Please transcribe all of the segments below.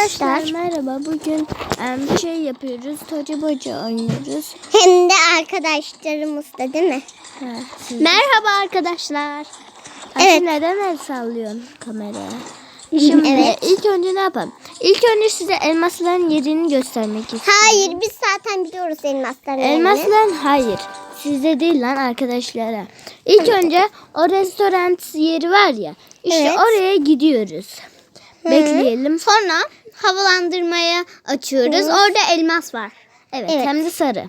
Arkadaşlar merhaba. Bugün bir şey yapıyoruz. Toca boca oynuyoruz. hem de arkadaşlarımız da değil mi? Siz- Merhaba arkadaşlar. Evet. Neden el sallıyorsun kameraya? Şimdi Evet. ilk önce ne yapalım? İlk önce size elmasların yerini göstermek istiyorum. Hayır biz zaten biliyoruz elmasların yerini. Elmasların hayır. Size değil lan arkadaşlara. İlk önce o restoran yeri var ya. İşte Evet. oraya gidiyoruz. Bekleyelim. Sonra havalandırmaya açıyoruz. Hı. Orada elmas var. Evet, Evet. hem de sarı.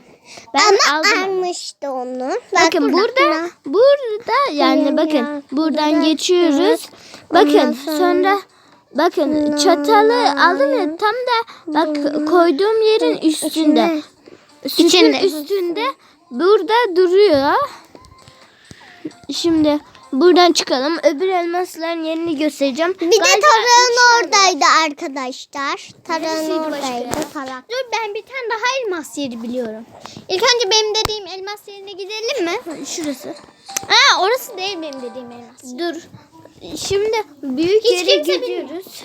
Ben Ama aldım. almıştı onu. Bak Bakın burada burada yani Benim bakın ya, buradan burada, geçiyoruz. evet. Bakın Ondan sonra- sonra bakın çatalı aldım ya tam da bak koyduğum yerin üstünde. Sütün İçinde. üstünde burada duruyor. Şimdi buradan çıkalım. Öbür elmasların yerini göstereceğim. Bir de Galiba tarağın üç oradaydı arkadaşlar. Tarağın oradaydı tarak. Dur ben bir tane daha elmas yeri biliyorum. İlk önce benim dediğim elmas yerine gidelim mi? Şurası. Aa orası değil benim dediğim elmas. Dur. Şimdi büyük Hiç yere gidiyoruz.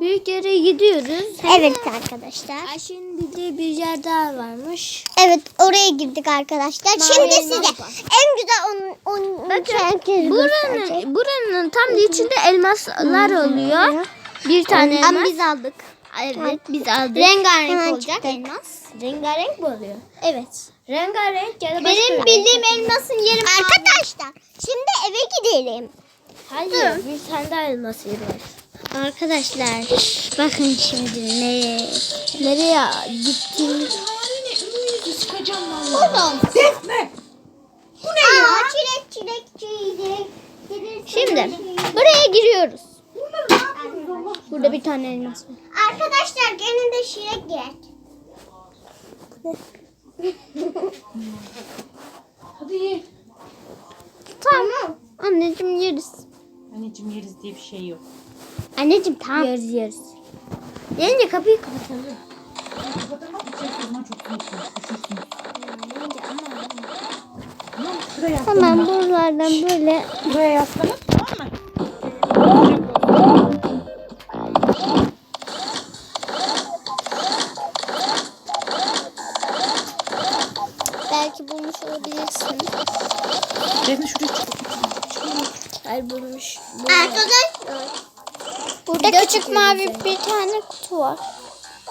Büyük yere gidiyoruz. Evet arkadaşlar. Ayşe'nin bildiği bir yer daha varmış. Evet oraya girdik arkadaşlar. Mavi Şimdi size var. en güzel onun, onun herkes gösterecek. Buranın, buranın tam da içinde elmaslar oluyor. Bir tane elmas. Biz aldık. Evet biz aldık. Rengarenk Hemen olacak çıktık. elmas. Rengarenk mi oluyor? Evet. Rengarenk ya da başka Benim bildiğim elmasın yeri mavi. Arkadaşlar şimdi eve gidelim. Hayır bir tane daha elmas yeri var. Arkadaşlar bakın şimdi ne? Nereye gittin? Aa, çilek çilek çilek. Şimdi buraya giriyoruz. Burada bir tane elmas var. Arkadaşlar gene de çilek gerek. Hadi ye. Tamam. Anneciğim yeriz. Anneciğim yeriz diye bir şey yok. Anneciğim tamam. Yeriz yeriz. Yenge kapıyı kapatalım. İçin çok. Tamam şuraya yaslanın. Buralardan böyle Buraya yaslanın tamam mı? belki bulmuş olabilirsin. Defne şuraya bulmuş. Arkadaşlar Burada de küçük mavi bize. bir tane kutu var.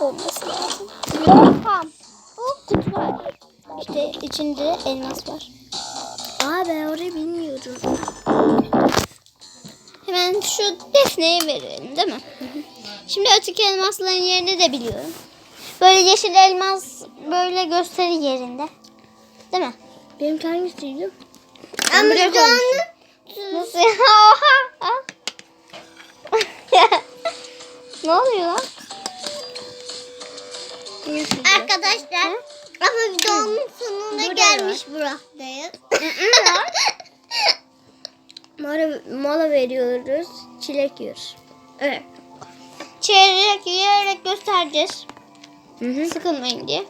Olması lazım. Tamam. O kutu var. İşte içinde elmas var. Aa ben orayı bilmiyorum. Hemen şu defneye verelim değil mi? Şimdi öteki elmasların yerini de biliyorum. Böyle yeşil elmas böyle gösteri yerinde. Değil mi? Benim hangisiydi? ama şu Nasıl ya? Ne oluyor lan? arkadaşlar ama videonun sonuna Burada gelmiş buradayız. Mola, mola veriyoruz. Çilek yiyoruz. Evet. Çeyrek yiyerek göstereceğiz. Hı hı. Sıkılmayın diye.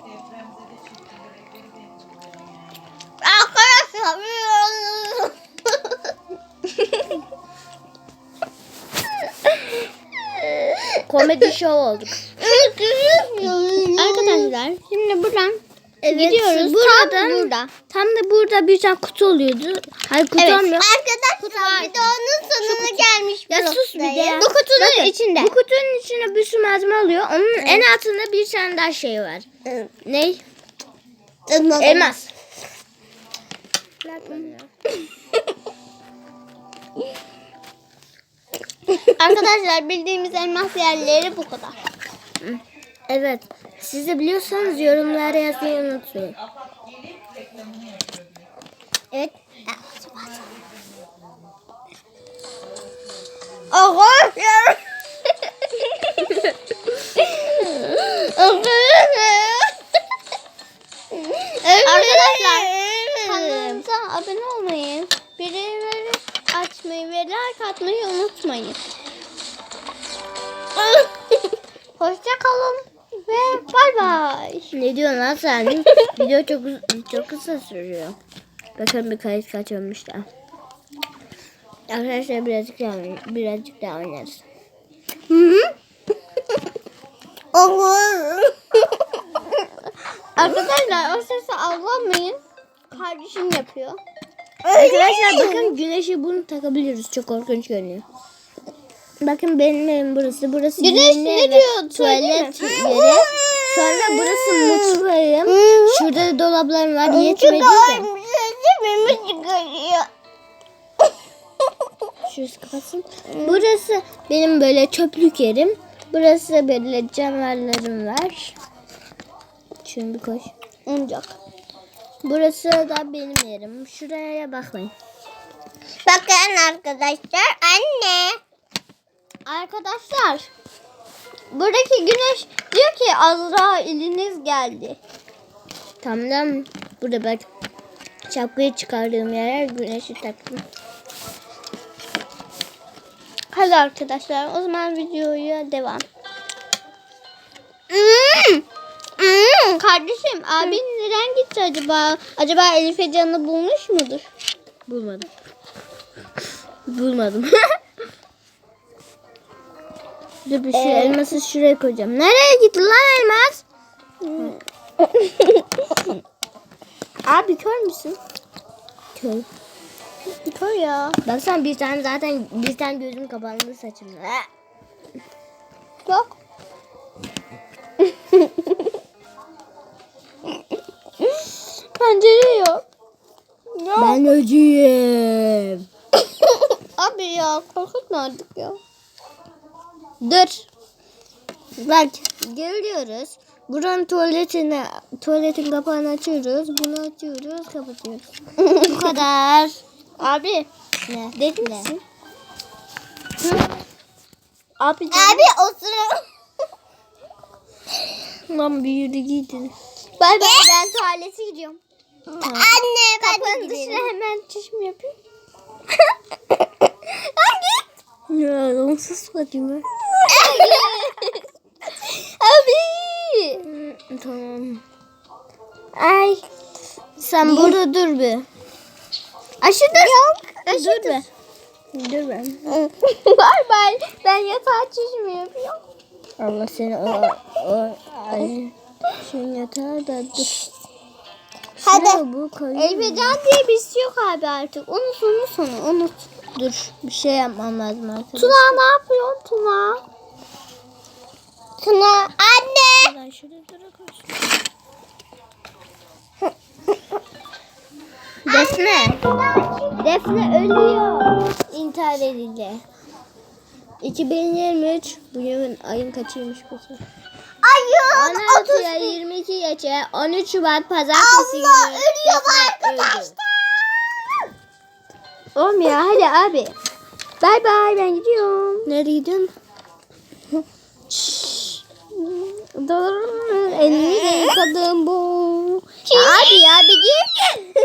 Arkadaşlar Komedi show olduk. Arkadaşlar şimdi buradan Evet, gidiyoruz. buradan- Tam burada. Tam da burada bir tane kutu oluyordu. Hayır kutu Evet. olmuyor. Arkadaşlar videonun sonuna gelmiş Ya sus bir de ya. Bu kutunun Bakın, içinde. Bu kutunun içinde bir sürü malzeme oluyor. Onun en altında bir tane daha şey var. Ney? Elmas. Arkadaşlar bildiğimiz elmas yerleri bu kadar. Evet. Siz de biliyorsanız yorumlara yazmayı unutmayın. Evet. Arkadaşlar. Arkadaşlar kanalımıza abone olmayı, bildirimleri açmayı ve like atmayı unutmayın. Hoşça kalın ve bay bay. Ne diyorsun lan sen? Video çok çok kısa sürüyor. Bakın bir kayıt kaç olmuş da. Arkadaşlar birazcık daha, birazcık daha oynarız. Arkadaşlar o sesi avlamayın. Kardeşim yapıyor. Arkadaşlar bakın güneşi bunu takabiliriz. Çok korkunç görünüyor. Bakın benim evim burası. Burası Güneş ne diyor? Tuvalet yeri. Sonra burası mutfağım. Şurada da dolaplarım var. Yetmedi de. Şurası kapatsın. Burası benim böyle çöplük yerim. Burası böyle canavarlarım var. Bir koy. Oyuncak. Burası da benim yerim. Şuraya bakmayın. Bakın arkadaşlar anne. Arkadaşlar buradaki güneş diyor ki Azrail'iniz geldi. Tamam. Burada bak. Şapkayı çıkardığım yere güneşi taktım. Hadi arkadaşlar o zaman videoya devam. Kardeşim abin neden gitti acaba? Acaba Elif Ecan'ı bulmuş mudur? Bulmadım. Bulmadım. Dur bir şu elması şuraya koyacağım. Nereye gitti lan elmas? Abi kör müsün? Kör. Kör ya. Baksana bir tane zaten bir tane gözüm kapandı saçımda. Bak. Pencere yok. Ya. Ben öcüyüm. Abi ya korkutma artık ya. Dur. Bak geliyoruz. Buranın tuvaletini, tuvaletin kapağını açıyoruz. Bunu açıyoruz, kapatıyoruz. Bu kadar. Abi Ne? dedi Ne? misin? Abi, Abi o sıra. Lan bir yürü gidin. Bay bay ben tuvalete gidiyorum. Anne ben Kapının dışına hemen çişim yapayım. Ya onsuz bakayım ben. Abi. Hı, Tamam. Ay. Sen burada dur bir. Aşı dur. Yok. Aşı Dur dur. be. Dur ben. Bay bay. Ben yatağa çişim yapıyorum. Allah seni o, o ay. Şunun yatağı da dur. Hadi. Bu. Elvecan diye birisi yok abi artık. Unut unut onu unut. Dur bir şey yapmam lazım arkadaşlar. Tuna ne yapıyorsun Tuna? Tuna anne. Ben Defne. Defne ölüyor. İntihar edildi. 2023 bugün ayın kaçıymış bu sefer? Ayın 16 ya 22 geçe 13 Şubat pazartesi günü. Allah ölüyor Defne arkadaşlar. öldü. Olmuyor hadi abi. Bay bay ben gidiyorum. Nereye gidiyorsun? Dur elini de yıkadım bu. Ya abi ya bir git.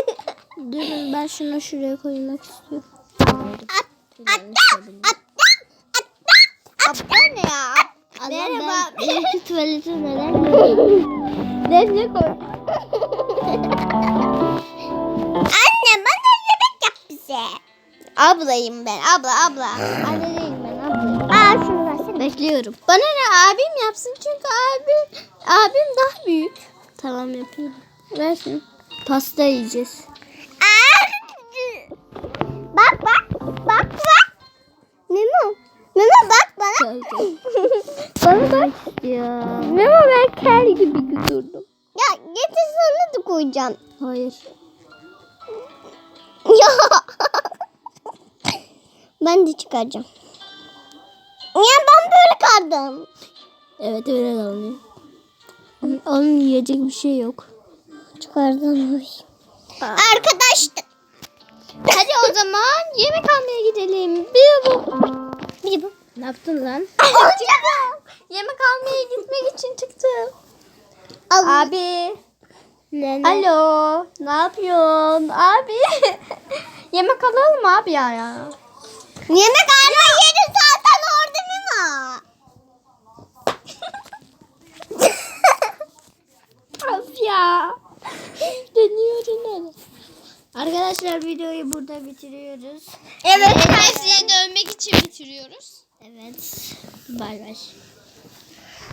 Durun ben şunu şuraya koymak istiyorum. Abla ne ya? Merhaba. Benimki tuvalete neden Defne koy. Anne bana yemek yap bize. Ablayım ben abla abla. Anne değilim ben ablayım. Aa şunu versene. Bekliyorum. Bana ne abim yapsın çünkü abim abim daha büyük. Tamam yapıyorum. Ver şunu. Pasta yiyeceğiz. Aa, Bak bak bak bak. Memo. Memo bak bana. Bana bak. ya. Memo ben kel gibi durdum. Ya getir sana da koyacağım. Hayır. Ya. ben de çıkaracağım. Ya ben böyle kaldım. Evet öyle kalıyor. Onun yiyecek bir şey yok. Çıkardım. Arkadaşlar. Hadi o zaman yemek almaya gidelim. Bir bu. Bu. Ne yaptın lan? Yemek almaya gitmek için çıktım. Al. Abi. Ne, ne? Alo. Ne yapıyorsun? Abi. Yemek alalım abi ya ya. Yemek alma yeri zaten orada Memo. Of ya. Deniyorum Arkadaşlar videoyu burada bitiriyoruz. Evet. Tersine dönmek için bitiriyoruz. Evet. Bay bay.